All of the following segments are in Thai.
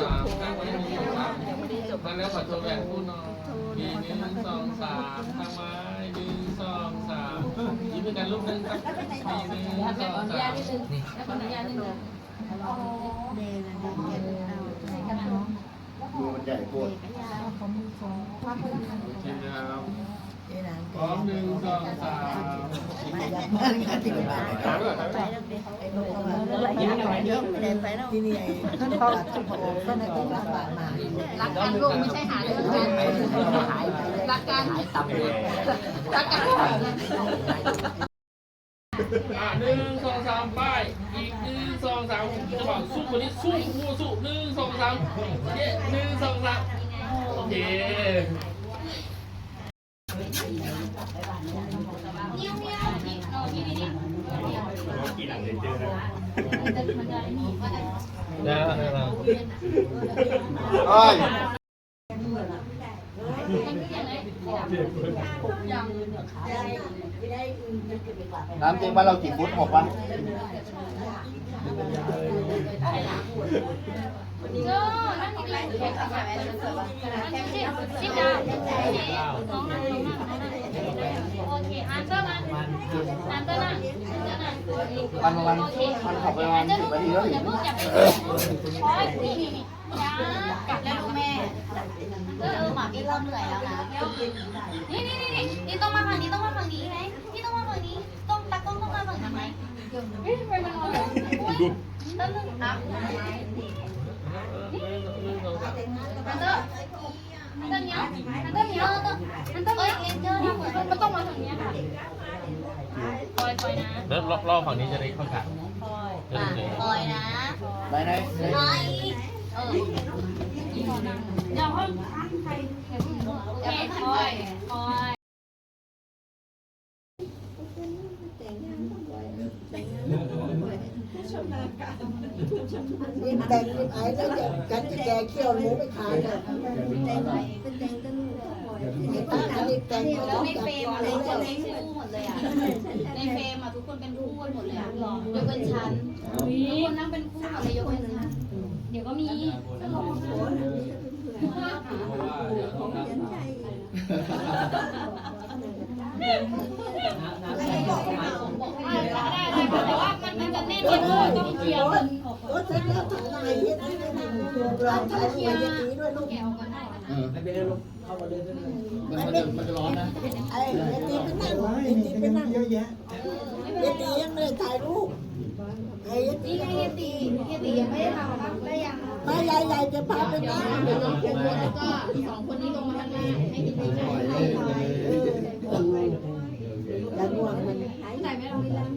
สามข้างไว้หนึ่งสองสามมาแล้วขอโทรแหวนคู่น้องมีหนึ่งสองสามข้างไม้หนึ่งสองสามยิ้มด้วยกันลูกหนึ่งครับมีหนึ่งสองสามขออนุญาตนิดนึงมือมันใหญ่ปวดโอเคครับพร้อมหนึ่งสองสาม ที่นี่ไอ้ท่านพ่อท่านพ่อท่านไอ้ที่บ้านบ้านมารักกันลูกไม่ใช่หาเรื่องกันรักกันรักกันอะหนึ่งสองสามป้ายอีกหนึ่งสองสามจะบอกสู้คนนี้สู้สู้สู้หนึ่งสองสามเย้หนึ่งสองสามโอเคเนี้ยเนี้ยเอาพี่นี่นี่กี่หลังเลยเจอนะมั นจะมันจะนี่ว่าจะได้แล้วได้แล้วเอ้น้ำจริงบ้าเรากี่ฟุตหกวะเออนั่นนี่ไรแค่ทำเติมมาน้องนั่งน้องนั่งน้องนั่งโอเคอันเตอร์มันอันเตอร์นั่ง อันเตอร์นั่งมันประมาณมันขับไปประมาณสิบนาทีแล้วถึอย่างเพิ่งจับไปโอ้ยนี่นี่นี่กลับแล้วลูกแม่เออหมาพี่เริ่มเหนื่อยแล้วนะนี่นี่นี่นี่นี่ต้องมาฝั่งนี้ต้องมาฝั่งนี้ไหมพี่ต้องมาฝั่งนี้ต้องตากล้องต้องมาฝั่งนี้ไหมเฮ้ยทำไมมันร้อนอุ้ยต้นนึงครับหนึ่งสองสามอันเตอร์อันเตอร์เนี้ยอันเตอร์เนี้ยอันเตอร์เอ้ยเลนเจอร์นะมันต้องมาฝั่งนี้ค่ะ ปล่อยปล่อยนะแล้วรอบฝั่งนี้จะได้เข้าฉากจะได้เลยปล่อยนะไหนไหนปล่อยเออเดี๋ยวให้ใครโอเคปล่อยปล่อยนี่แต่งไอ้แล้วจะกันจะแกเขี้ยวหมูไปขายน่ะ ไอ้ตาอันนี้แต่งแล้วในเฟรมอะทุกคนเป็นคู่หมดเลยอะในเฟรมอะทุกคนเป็นคู่หมดเลยอะยกเว้นฉันทุกคนนั่งเป็นคู่หมดเลยยกเว้นฉันเดี๋ยวก็มีได้ได้แต่ว่ามันมันจะแน่นนิดนึงต้องเคลียร์มันโอ้เสร็จแล้วทำไมเฮ็ดนี่ไม่มีตัวกลางถ่ายรูปอย่างนี้ด้วยลูกแกะออกกันได้เออมันมันจะมันจะร้อนนะไอ้ไอ้ตีไปนั่งไอ้ตีไปนั่งเยอะแยะไอ้ตียังไม่ได้ถ่ายรูปไอ้ตีนี่ไงเฮียตีเฮียตียังไม่ได้ทำได้ยังมายายยายจะพาไปนั่งเดี๋ยวน้องคนแล้วก็สองคนนี้ลงมาข้างล่างให้กินไปใช้ใส่อย่าง่วงมันใส่ไม่ลงนี่แล้ว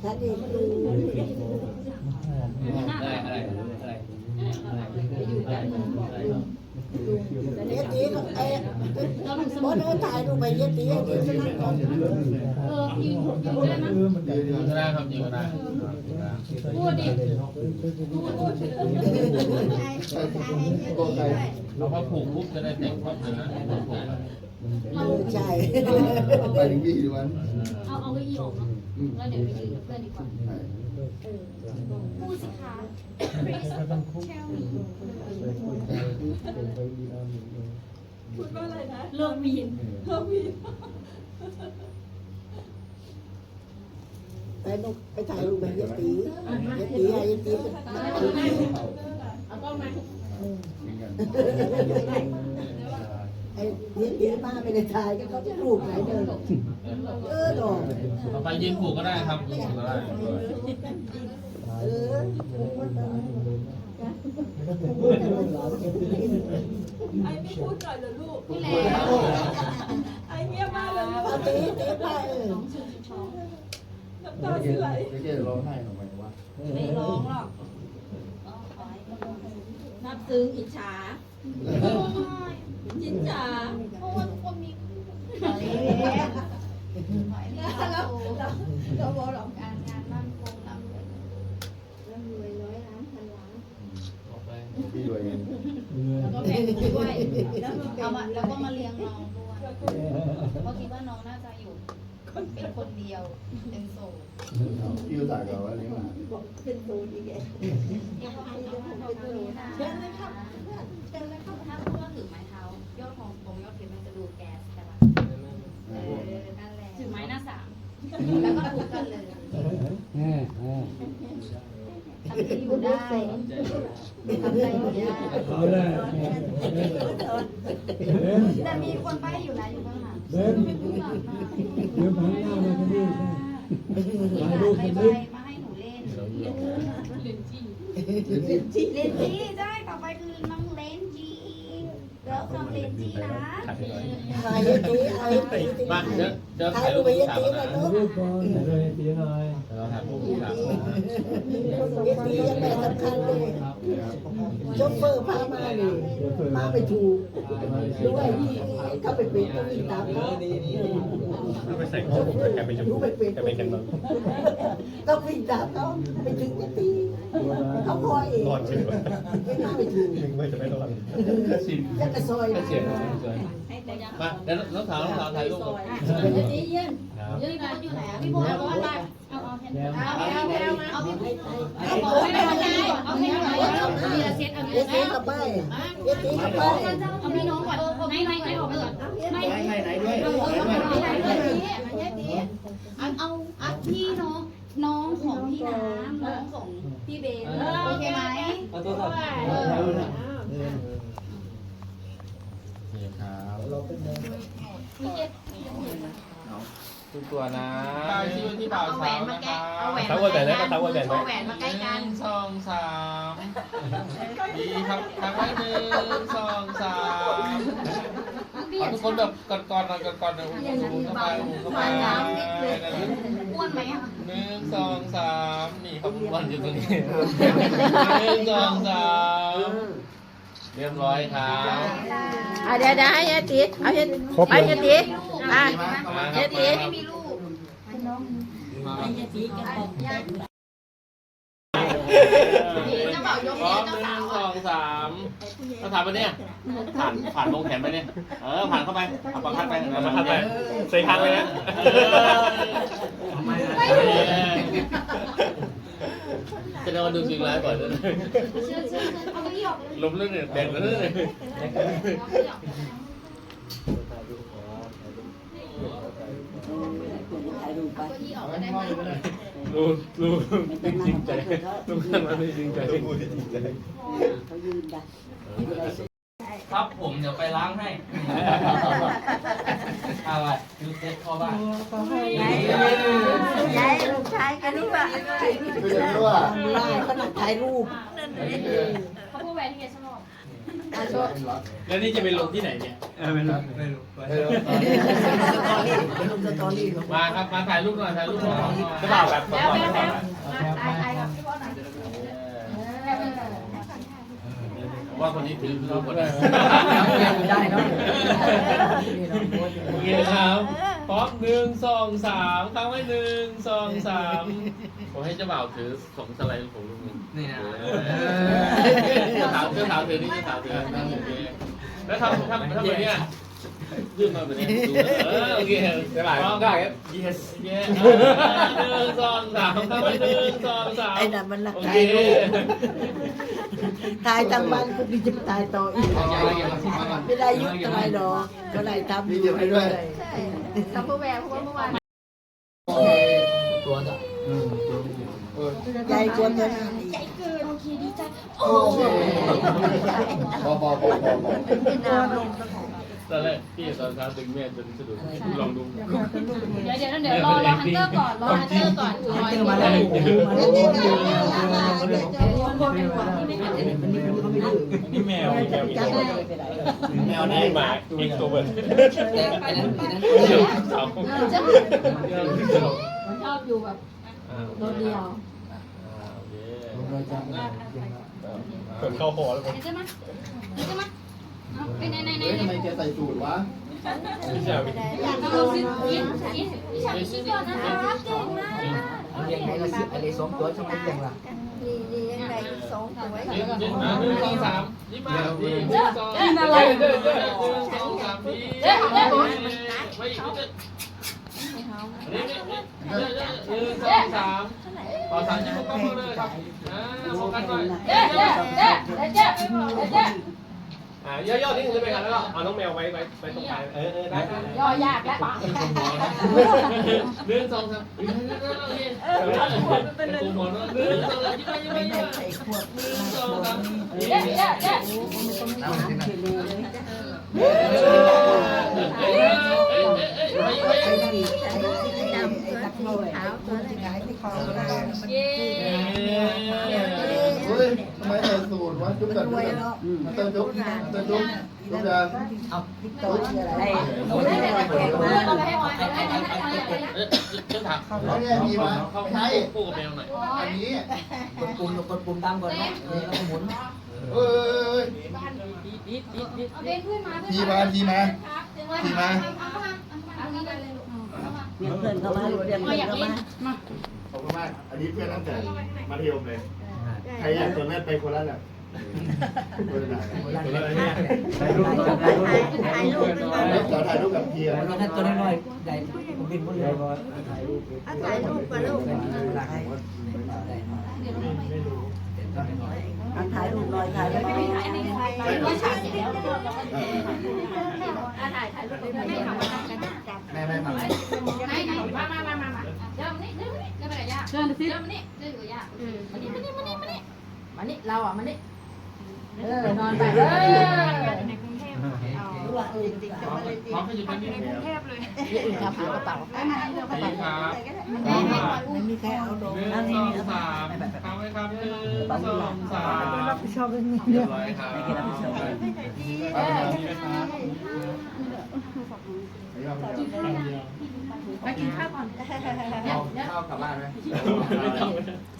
เอาฉันเองดูได้อะไรอะไรเฮ็ดตีก็ไอ้บอสเอาถ่ายรูปไปเฮ็ดตีไอ้ตีจะนั่งก่อนเออยืนยืนได้ไหมยืนก็ได้ครับยืนได้พูดดิโกไก่เราก็ผูกปุ๊บจะได้แต่งครอบนะผูกเออ ใช่ไปถึงที่ดีวันเอาเอาไว้อีออกเนาะแล้วเดี๋ยวไปยืนกับเพื่อนดีกว่าพูดสิคะเลิกวีนไปนุกไปถ่ายรูปไปเฮ็ดตีเฮ็ดตีไอ้ตีเอากล้องมา ไอ้เฮ็ดตีมาไปในถ่ายก็เขาจะรูปไหนเดินเออดอกต่อไปยืนผูกก็ได้ครับยืนผูกก็ได้เออไอ้ไม่พูดหน่อยเหรอลูกนี่แหละไอ้เงียบมากเลยลูกตีตีไปเออน้ำตาไหลไม่ใช่ร้องไห้ทำไมวะไม่ร้องหรอก นับซึ้งอิจฉาจินจ๋าเพราะว่าทุกคนมีแล้วเราเราบอกหรอกการงานมั่นคงร่ำรวยพี่ด้วยเองแล้วก็แบ่งด้วยเอามาแล้วก็มาเลี้ยงน้องด้วยเพราะคิดว่าน้องน่าจะอยู่เป็นคนเดียวเป็นโสดพี่อุตส่าห์กับว่าเลี้ยงหมาบอกเป็นตูนอีกแก ถ้าพูดก็ถือไม้เท้ายอดของผมยอดเพชรมันจะดูแก๊สใช่ปะเออนั่นแหละถือไม้น้าสามแล้วก็ถูกกันเลยทำที่อยู่ได้ทำไรอยู่ได้แต่มีคนไปอยู่นะอยู่ข้างหลัง เดินเดี๋ยวพันหน้ามาคนนี้ อีกหลายใบมาให้หนูเล่น เลน จี้ใช่ต่อไปคือน้องเลนจี้แล้วน้องเลนจี้นะถ่ายยตีเอายตีตีมาเดี๋ยวเดี๋ยวถ่าถ่ายยรูรูปปไปผู้ยสาวตีนะเลยเนาะรูปก่อนเลยตีหน่อยเราถ่ายรูปผู้สาวยตียังไม่สำคัญเลยโชเฟอร์พามาเลยมาไปถูกด้วยเขาไปเป็นต้องมีตามเขา ถ้าไปใส่ข้อผมแกเป็นชมพูแกเป็นกันบ้างต้องวิ่งตามเขาไปถึงจะตีเขาคอยเองรอดใช่ไหมไม่น่าไปถูกนึกว่าจะไม่รอดชิมจะกระซอยเสียงสวยมาเดี๋ยวน้องสาวน้องสาวถ่ายรูปก่อนนี่เย็นครับพี่โบ๊ทอยู่ไหนอะพี่โบ๊ทเอาไปเอาเอาแทนเอาเอาเอาเอาพี่ให้ให้เอาบอกไม่เป็นไรเอาแค่ไหนเอาทีละเซตเอาเยทีละเซตีตกับไปเยตีกับไปเอาพี่น้องก่อนไม่ไม่ไม่ออกไปก่อนไม่ไหนไหนด้วย เอาเอาเอาเอาเอาเอาพี่น้องน้องของ พี่น้ำน้องของพี่เบนโอเคไหมเอาตัวก่อนเออนี่ครับเราเป็นเดินมีเจ็ดทุกตัวนะตายที่ที่บ่าวเอาแหวสาวนมานะคแกะรับเอาแหวนทั้งวันแต่ได้ก็ทั้งวันแต่เอาแหวนมาใกล้หกันึ่นงสองสามดีครับทำไว้หนึ่งสองสาม เอาทุกคนแบบกอดๆหน่อยกอดๆหน่อยอุ้มเข้าไปอุ้มเข้าไปอ้วนไหมอะหนึ่งสองสามนี่ครับอ้วนอยู่ตรงนี้หนึ่งสองสามเรียบร้อยครับอะเดี๋ยวเดี๋ยวให้ยายตีเอายายไปยายตีอะเจ๊รับตีไม่มีลูกเจ้าบ่าวยกพร้อเนี่ยมหเจ้านึ่สางวสองสาม เราถามไปเนี่ยผ่านผ่านลงแขนไปเนี่ยเออผ่านเข้าไปเอาปากคัดไปเอามาทำไปใส่ทางเลยนะจะได้มาดูจริงไลฟ์ก่อนเลยเชื่อเชื่อเอาไปที่ออกเลยลมเรื่องเนี่ยแดงแล้วเนี่ยถ่ายรูปไป เอาที่ออกก็ได้ไหมรู้รู้จริงใจรู้ขนาดนี้จริงใจเขายืนได้ครับผมเดี๋ยวไปล้างให้อะไรดูเซ็ตพ่อบ้านยายลูกชายกันนี่ป่ะไม่ใช่ว่าไล่เขาหนักถ่ายรูป เขาพูดแหวนที่แกชอบ แล้วนี่จะไปลงที่ไหนเนี่ยไม่รู้สตอรี่ลงสตอรี่ลงมาครับ มาถ่ายรูปหน่อยถ่ายรูปหน่อยจะเปล่าแบบก่อนก่อนตายตายกับพี่บอสหน่อยว่าคนนี้ถือคือคนได้ได้เนาะโอเคครับพร้อมหนึ่งสองสามค้งไว้หนึ่งสองสาม ผมให้เจ้าบ่าวถือสองสไลด์ของลุงนี่นะเจ้าสาวเจ้าสาวถือนี่เจ้าสาวถือโอเคแล้วทำทำทำแบบเนี้ยยื่นมาแบบนี้ดูเออโอเคได้ไหมพร้อมได้ครับ yes เย้หนึ่งสองสามค้างไว้หนึ่งสองสามไอ้นั่นมันหนักโอถ่าเคยรูปถ่ายทางบ้านกูดีจะตายต่ออีกไม่ได้ยุติอะไรหรอกก็ได้ทำมีเก็บให้ด้วยทำเพื่อแหวนเพราะว่าเมื่อวานตัวจ้ะเออ ใหญ่กว่าตัวนั้นอีกใจเกินโอเคดีใจโอเคบอบอบอบอบอตอนแรกพี่ตอนเช้าดึงแม่จนสะดุดลองดูเดี๋ยวเดี๋ยวเดี๋ยวรอรอฮันเตอร์ก่อนรอฮันเตอร์ก่อนรอฮันเตอร์มาแล้วนี่แมวมีแมวอีกตัวแมวได้หมาอีกตัวเบิร์ดเดี๋ยวสาวจะชอบอยู่แบบรถเดียว คนเข้าคอแล้วเดี๋ยวจะมาเดี๋ยวจะมาเอาไปไหนไหนไหนเฮ้ยทำไมแกใส่สูตรวะพี่ชาวอยากเอาซิกินกินพี่ชายสุดยอดนะคะเก่งมากเรียงให้เราสิอะไรสองตัวใช่ไหมเรียงล่ะยิ้มยิ้มหนึ่งสองสามยิ้มมาดีหนึ่งสองหนึ่งสองสามดีไม่อีกนิดนึงอันนี้นี่นี่ หนึ่งสองสามขอสามจะเข้ากล้องเลยครับอ่าโฟกัสหน่อยเจ๊เจ๊เจ๊เจ๊เจ๊อ่าย่อๆนิดนึงจะไปกันแล้วก็เอาน้องแมวไว้ไว้ไว้ตรงกลางเออเออได้ได้ย่อยากแล้วหนึ่งสองสามหนึ่งสองสามเป็นกลุ่มหมดหนึ่งสองสามยิ้มไปยิ้มไปยิ้มไปใส่ขวดหนึ่งสองสามเจ๊เจ๊เจ๊น้ำเค็มเลยเอ้ยเอ้ย ขาวตัวขายที่คอก็ได้เย้เฮ้ยทำไมใส่สูตรวะจุ๊บกันรวยเนาะเติมจุ๊บเติมจุ๊บจุ๊บยังเอาติ๊กต๊อกอะไรโอ้ยได้ได้ได้เอาไปให้ออยให้ให้ให้ให้เอ้ยเจ้าถามเขาเนี่ยมีมาเข้าไม่มาใช่คู่กับแมวหน่อยอันนี้กดปุ่มกดปุ่มตามก่อนนะแล้วก็หมุนเอ้ยเอาเบนขึ้นมาทีมาทีมาทีมา เอางี้ได้เลยลูกเอามาเรียกเพื่อนเข้ามาเรียกเอาเพื่อนอย่างเข้านี้มามาขอบคุณมากอันนี้เพื่อนตั้งแต่มัธยมเลย ใครอยากตัวแม่ไปคนละแบบคนละแบบถ่ายรูปถ่ายรูปเราถ่ายรูปกับเพียร์แล้วก็ตัวน้อยใหญ่ผมบินบนเรือถ่ายรูปกับลูก ถ่ายรูปหน่อยถ่ายรูปไม่ถ่ายอันนี้ถ่ายไปว่าฉากเสร็จแล้วถ่ายถ่ายรูปเลยไม่ทำอะไรกันแม่แม่มาไหนไหนมามามามามาเดี๋ยวมานี่เดี๋ยวมานี่เดี๋ยวไปกับย่าเดินสิเดี๋ยวมานี่เดี๋ยวอยู่กับย่ามานี่มานี่มานี่มานี่มานี่เราอะมานี่เออนอนไปเออ รู้ว่าเออจริงๆพร้อมพร้อมให้อยู่ตรงนี้อื่นครับกระเป๋าดีครับแม่ให้คอยไม่มีใครเอาดอกหนึ่งนั่นสนี่องนี่สามทำไว้ครับหนึ่งสองสามรับผิดชอบเรื่องนี้เรีเนี่ยยบร้อยครับไม่เกี่ยวรับผิดชอบไปกินข้าวก่อน ข้าวกลับบ้านไหม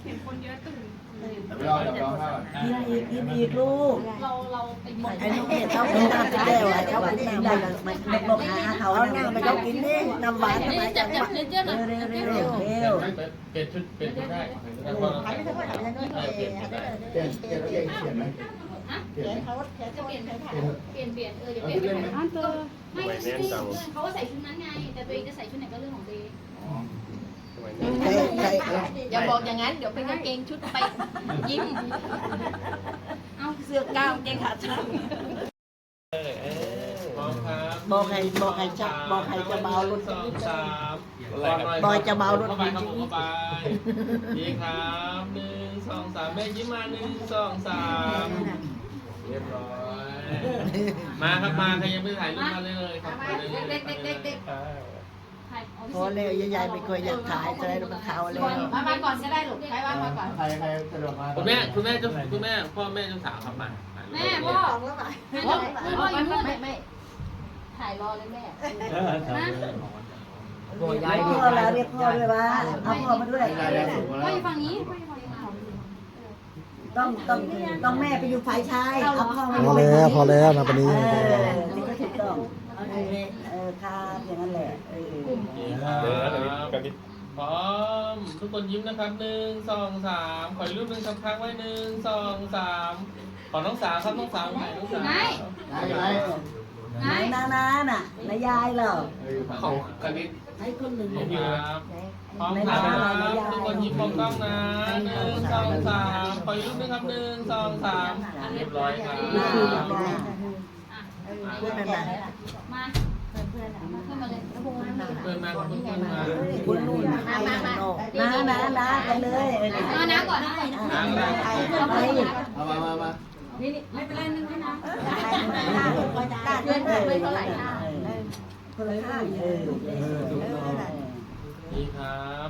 เห็นคนเยอะตื่นไม่รอเดี๋ยวรอข้าวกินอีกกินอีกลูกเราเราไปหมดไอ้นี่เนี่ยเขาไม่น่าจะแก้วอะเขาไม่น่าได้มันมันบอกหาเขาเอาหน้าไปเขากินนี่น้ำหวานทำไมจับจับเร็วเร็วเร็วเร็วเร็วเปลี่ยนชุดเปลี่ยนชุดได้ได้เพราะเราใส่ได้เปลี่ยนชุดได้เปลี่ยนเปลี่ยนแล้วเองเปลี่ยนไหมฮะเปลี่ยนไหมจะเปลี่ยนเปลี่ยนเปลี่ยนเออเดี๋ยวเปลี่ยนไปถ่ายไม่ไม่เขาก็ใส่ชุดนั้นไง แต่ตัวเองจะใส่ชุดไหนก็เรื่องของตัวเองใครใครอย่าบอกอย่างนั้น เดี๋ยวเป็นกางเกงชุดไปยิ้มเอาเสื้อกาวกางเกงขาสั้นพร้อมครับบอกใครบอกใครจะบอกใครจะเบารถสองสามบอยจะเบารถเข้าไปครับผมเข้าไปดีครับหนึ่งสองสามแม่ยิ้มมาหนึ่งสองสามเรียบร้อย มาครับมาใครยังไม่ถ่ายรูปมาเลยเลยครับมาเลยเลยถ่ายเอาพอแล้วยายไม่เคยอยากถ่ายจะได้มันขาวแล้วมามาก่อนก็ได้ลูกใครว่ามาก่อนใครใครสะดวกมาคุณแม่คุณแม่เจ้าคุณแม่พ่อแม่เจ้าสาวครับมาแม่พ่อพ่อพ่ออยู่นู่นไม่ไม่ถ่ายรอเลยแม่นะพ่อแล้วเรียกพ่อด้วยว่าเอาพ่อมาด้วยได้แล้วสุกพ่อแล้อวยู่ฝั่งนี้พ่ออยู่ฝั่งนี้ ต้องต้องต้องแม่ไปอยู่ฝ่ายชายเอาพ่อมาพอแล้วพอแล้วนะปนี้เออที่ก็ถูกต้องเออเออครับอย่างนั้นแหละเออเดี๋ยวนะพร้อม ทุกคนยิ้มนะครับหนึ่งสองสามขออีกรูปหนึ่งสักครั้งไว้หนึ่งสองสามขอน้องสาวครับน้องสาวไหนน้องสาวไหน ไหนไหนนานาน่ะนายายเหรอของกันนิด ให้คนหนึ่งครับพร้อมครับทุกคนยิ้มมองกล้องนะหนึ่งสองสามขออีกรูปหนึ่งครับหนึ่งสองสามเรียบร้อยครับนี่คืออย่างไรเพื่อนมามาเพื่อนขึ้นมาเลยแล้วพวกนั้นมาเพื่อนมาครับเพื่อนมาคุณนู่นมามามาน้าน้าน้ากันเลยเอาน้ำก่อนนะน้ำก่อนไปไปเอามามามานี่นี่ไม่เป็นไรนึงให้น้ำเพื่อนเพื่อนเท่าไหร่ คนละห้าเออดีครับ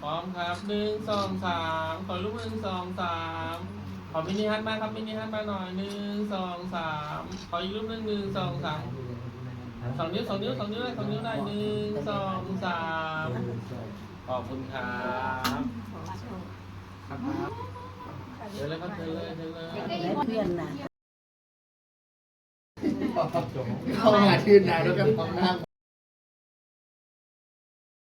พร้อมครับหนึ่งสองสามขอรูปหนึ่งสองสามขอมินิฮัทมาครับมินิฮัทมาหน่อยหนึ่งสองสามขออีกรูปหนึ่งหนึ่งสองสามสองนิ้วสองนิ้วสองนิ้วได้สองนิ้วได้หนึ่งสองสามขอบคุณครับครับเดี๋ยวเลยครับเชิญเลยเชิญเลยเพื่อนนะ เข้ามาชื่นนายแล้วก็พร้อมนั่ง